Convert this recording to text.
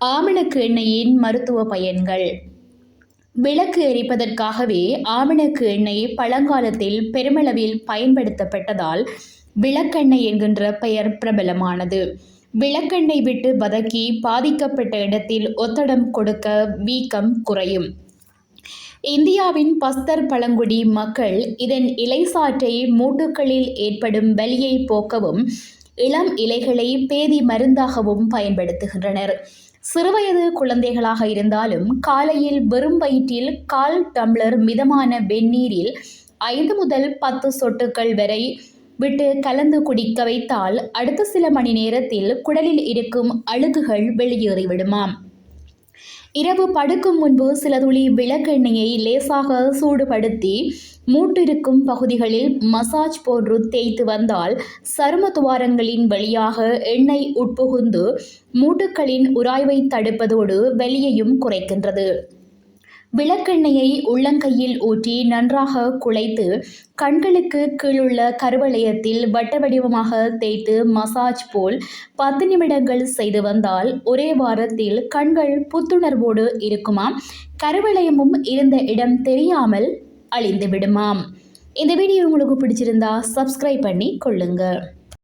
ஆமணக்கு எண்ணெயின் மருத்துவ பயன்கள். விளக்கு எரிப்பதற்காகவே ஆமணக்கு எண்ணெய் பழங்காலத்தில் பெருமளவில் பயன்படுத்தப்பட்டதால் விளக்கெண்ணெய் என்கின்ற பெயர் பிரபலமானது. விளக்கெண்ணெய் விட்டு பதக்கி பாதிக்கப்பட்ட இடத்தில் ஒத்தடம் கொடுக்க வீக்கம் குறையும். இந்தியாவின் பஸ்தர் பழங்குடி மக்கள் இதன் இலைசாற்றை மூட்டுக்களில் ஏற்படும் வலியை போக்கவும் இளம் இலைகளை பேதி மருந்தாகவும் பயன்படுத்துகின்றனர். சிறுவயது குழந்தைகளாக இருந்தாலும் காலையில் வெறும் வயிற்றில் கால் டம்ளர் மிதமான வெந்நீரில் ஐந்து முதல் பத்து சொட்டுக்கள் வரை விட்டு கலந்து குடிக்க வைத்தால் அடுத்த சில மணி நேரத்தில் குடலில் இருக்கும் அழுகுகள் வெளியேறிவிடுமாம். இரவு படுக்கும் முன்பு சில துளி விளக்கெண்ணெயை லேசாக சூடுபடுத்தி மூட்டிருக்கும் பகுதிகளில் மசாஜ் போன்று தேய்த்து வந்தால் சரும துவாரங்களின் வழியாக எண்ணெய் உட்புகுந்து மூட்டுக்களின் உராய்வை தடுப்பதோடு வெளியையும் குறைக்கின்றது. விளக்கெண்ணெயை உள்ளங்கையில் ஊற்றி நன்றாக குழைத்து கண்களுக்கு கீழுள்ள கருவளையத்தில் வட்ட வடிவமாக தேய்த்து மசாஜ் போல் பத்து நிமிடங்கள் செய்து வந்தால் ஒரே வாரத்தில் கண்கள் புத்துணர்வோடு இருக்குமாம். கருவளையமும் இருந்த இடம் தெரியாமல் அழிந்து விடுமாம் இந்த வீடியோ உங்களுக்கு பிடிச்சிருந்தா சப்ஸ்கிரைப் பண்ணி கொள்ளுங்கள்